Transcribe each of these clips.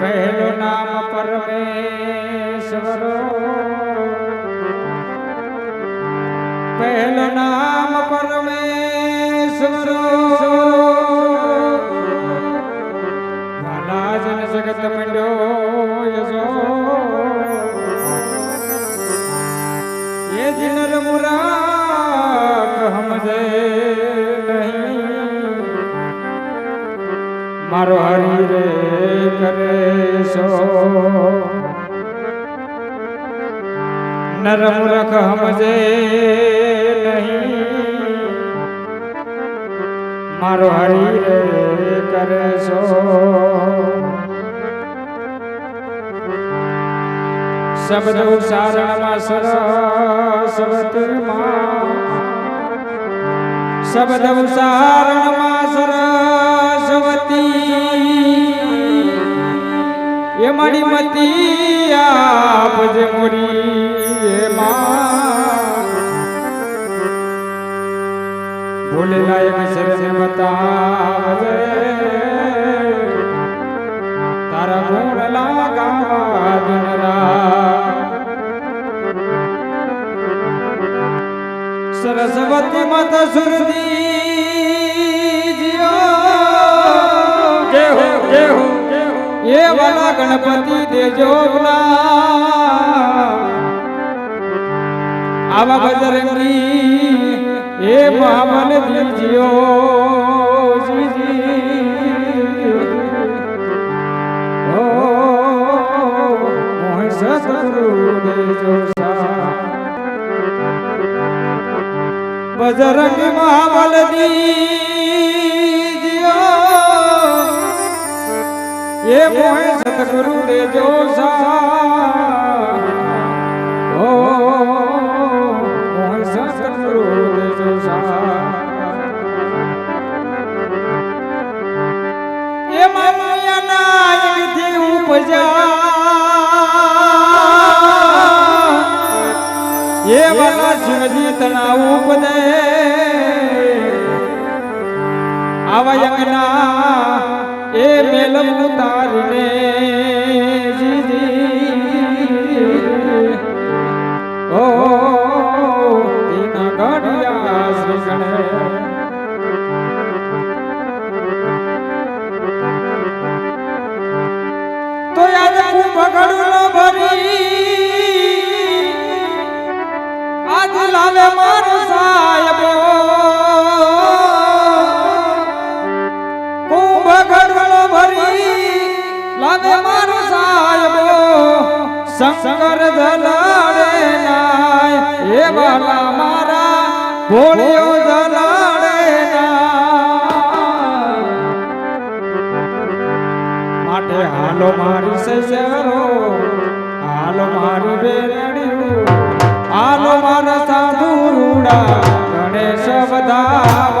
પહેલું નામ પરમેશ્વર. પહેલું નામ સમજે મારો હરી રે કરે સો નર મૂર્ખ સમજે મારો હરી રે કરે સો શબ્દ ઉચ્ચારણમાં સરસ માં શબ્દ ઉચ્ચારણમાં સરસ્વતી. એ મારી મતી આપજે મોરી ભૂલે લાયક શરણે બતાવજે. તારા ગુણ લાગા દિન સરસ્વતી માતા સુરતી જીઓ જય હો જય હો। એ વાલા ગણપતિ દેજો આવા બજરંગી એ મહામન દીજીઓ સતગુરુ દેજો બજરંગ દીજીઓ એ મોહે સતગુરુ દેજો સા ઓ, મોહે સતગુરુ દેજો સા એ મામિયાના એકથી ઉપજા વાલા શિવજી તણાવ ઉપદે આવા યંગના એ મેલમ ઉતારીને લાવે મારો સાહેબો શંકર જલાડે નાય, એ વાલા મારા ભોળિયો નાય. માટે હાલો મારી સજરો હાલો મારી બેરડિયું હાલો મારા સાધુ રૂડા, ગણેશ બધાવા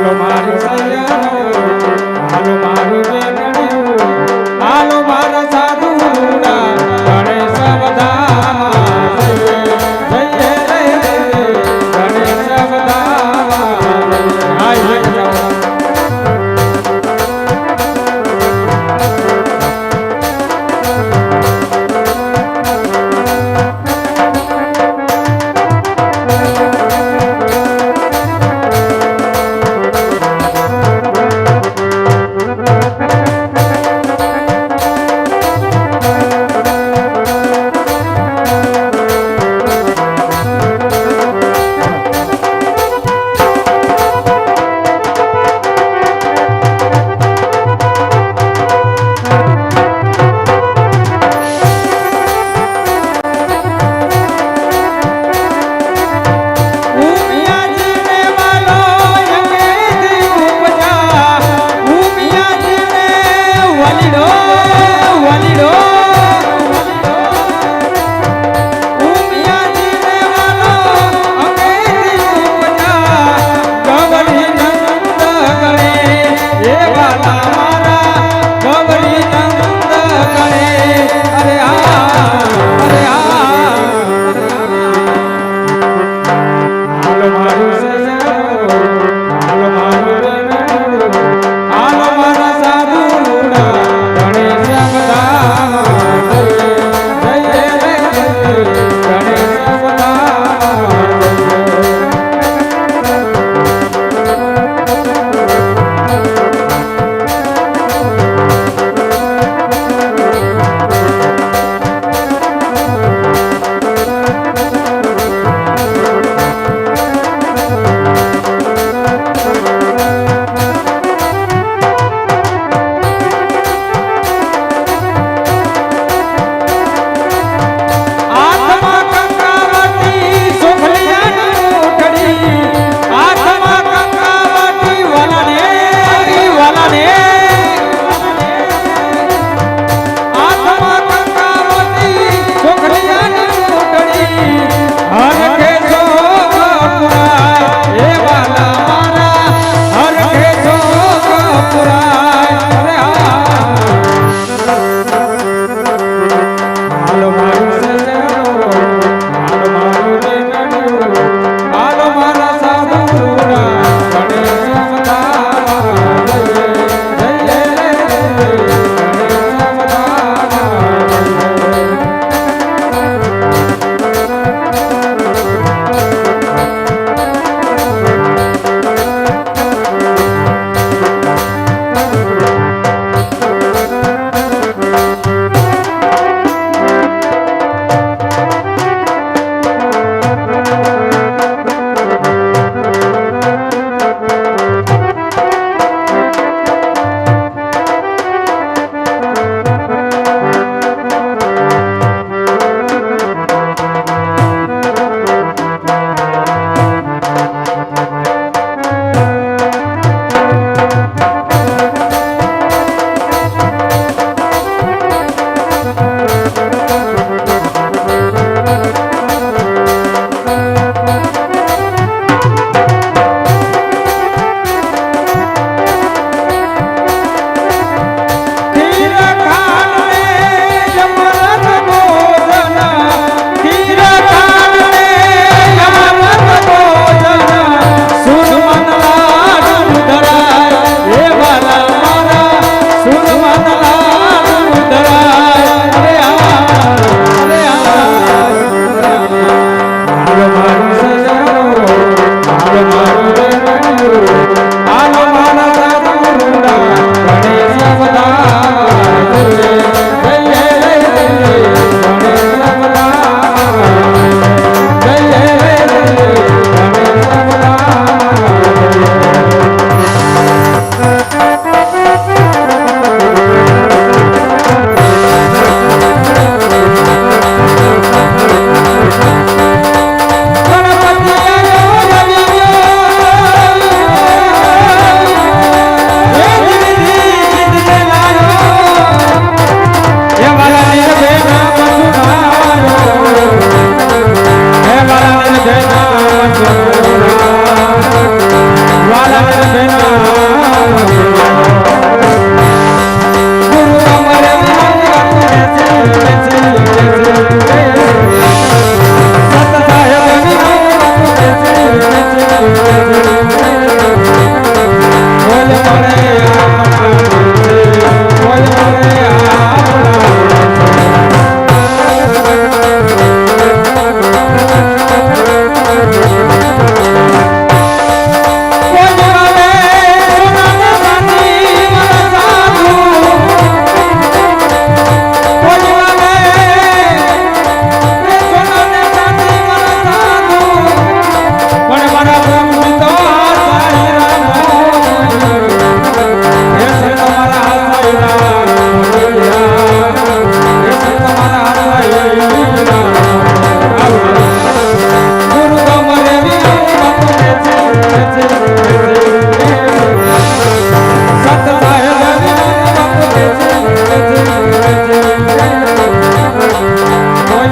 Roma.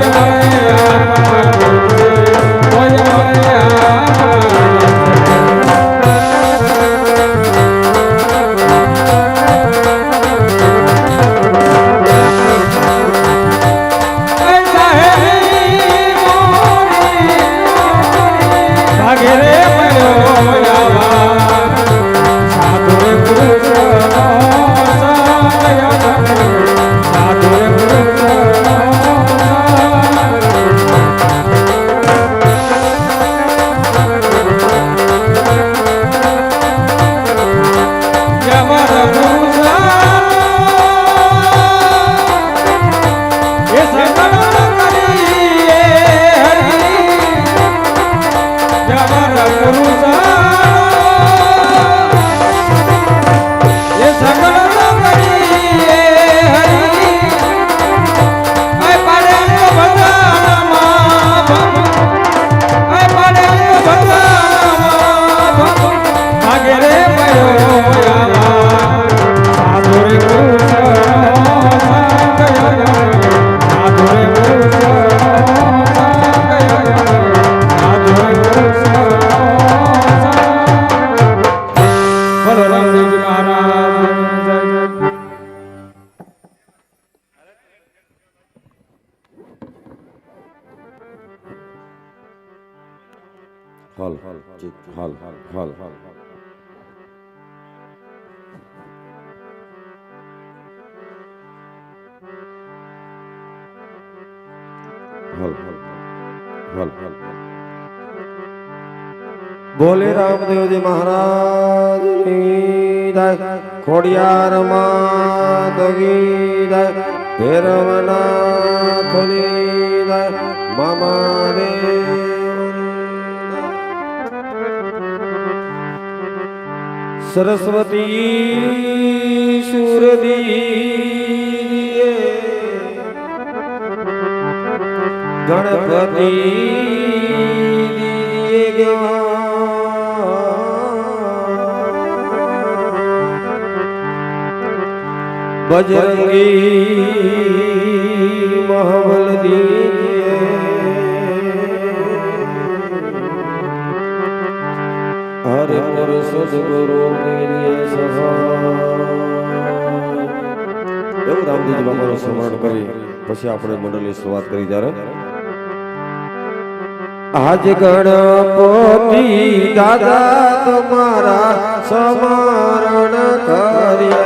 Hallelujah. હાલ ચિત હાલ હાલ હાલ હાલ હાલ બોલે રામદેવજી મહારાજ કી જય ખોડિયાર માત કી જય સરસ્વતી સુરદી ગણપતિ બજરંગી મહાબલ દીજે પર સદગુરુ મેરી સહાય એવું રામદેવજી બાબાનું સ્મરણ કરી પછી આપણે મંડળની શરૂઆત કરી ત્યારે આજ ગણપતિ દાદા તમારા સમરણ કરીએ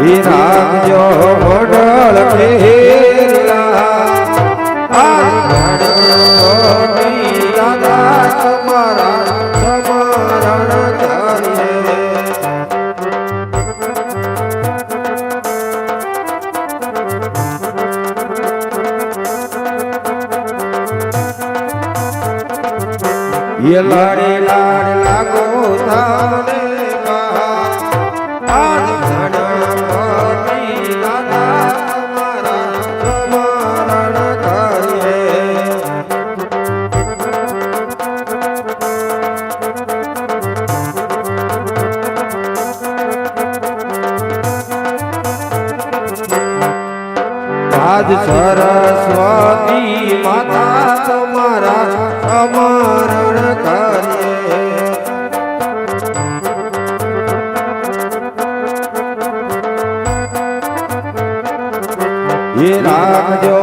વિરાજો મંડળ ખેલા મારે લાડ લાગો સ્થાને આજ સરસ્વતી માતા તમારા અમારા એ રાખજો મંડળ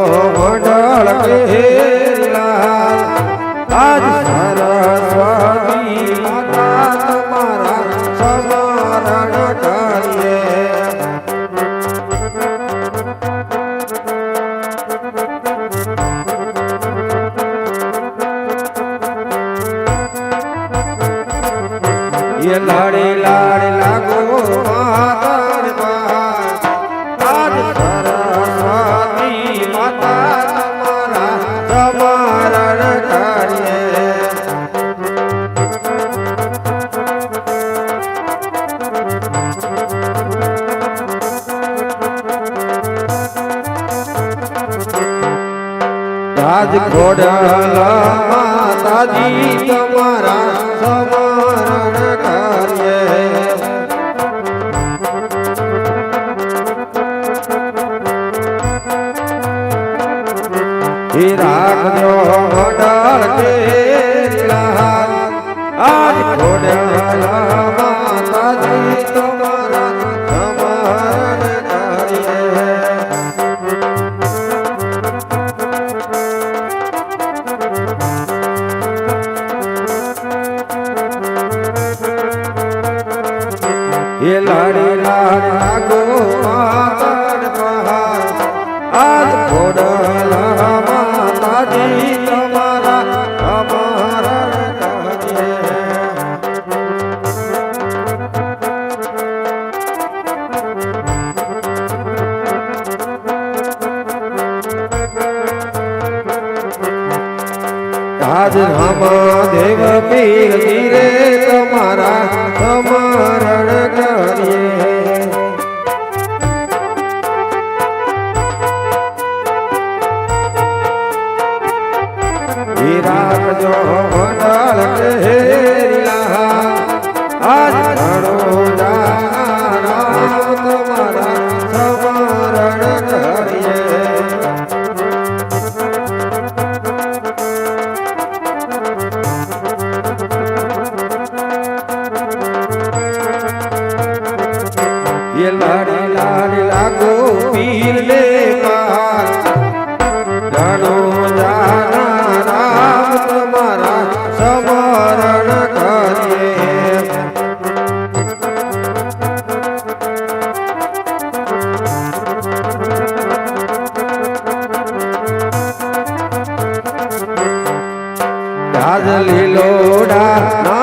na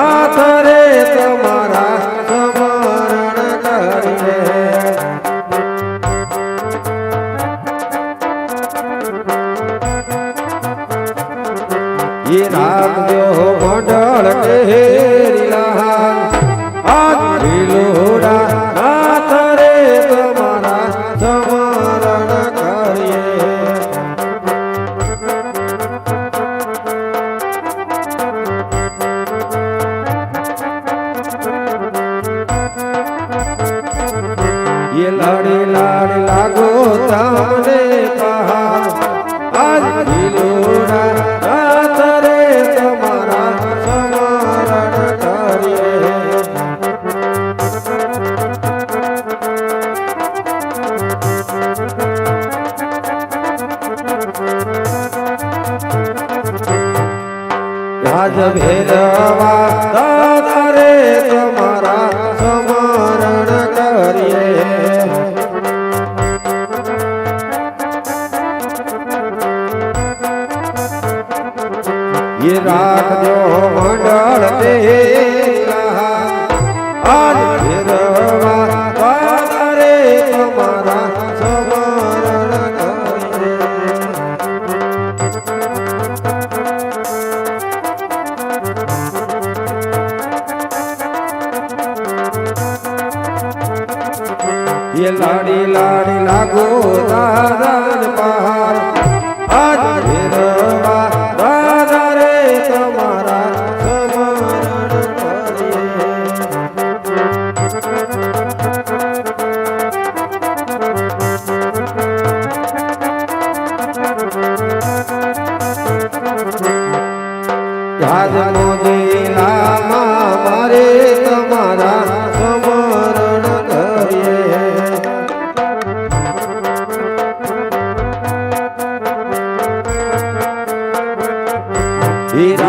It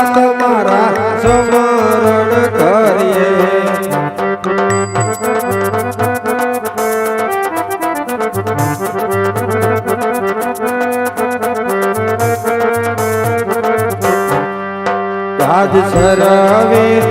ધરાવે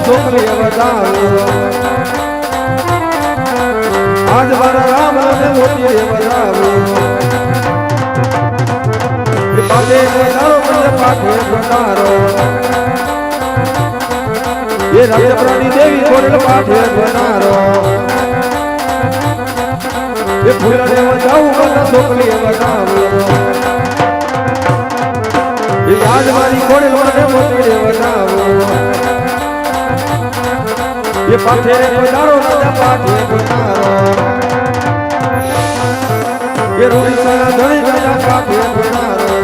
છોકરી બતાવું આજ મારા રામ ને મોટી બતાવું પાછે બતાવો મને પાછે બતારો એ રાજાપ્રાણી દેવી કોરલ પાઠે બનારો એ ફૂલને બતાવું બધા છોકરી બતાવું એ યાદ મારી કોરલ મને મોટી એ પાથે રે ગુજારો રાજા પાથે ગુજારો એ રોઈ સારા ધણી રાજા પાથે ગુજારો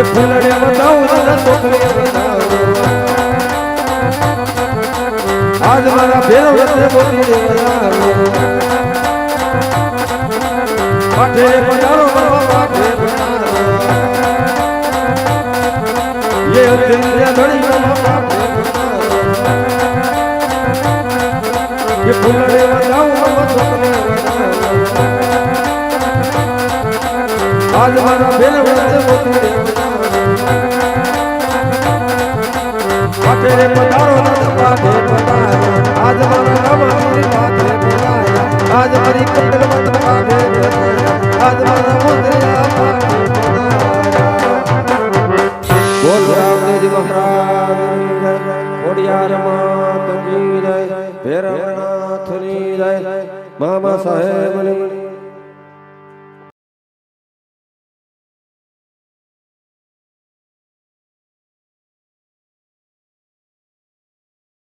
એ ફૂલડે બતાવો રાજા તોકડે બતાવો આજ મારા ભેરો રતે બોલી રે ગુજારો પાથે રે ગુજારો બાબા પાથે ગુજારો એ અંતે ધણી બાબા આજ મારા બેલ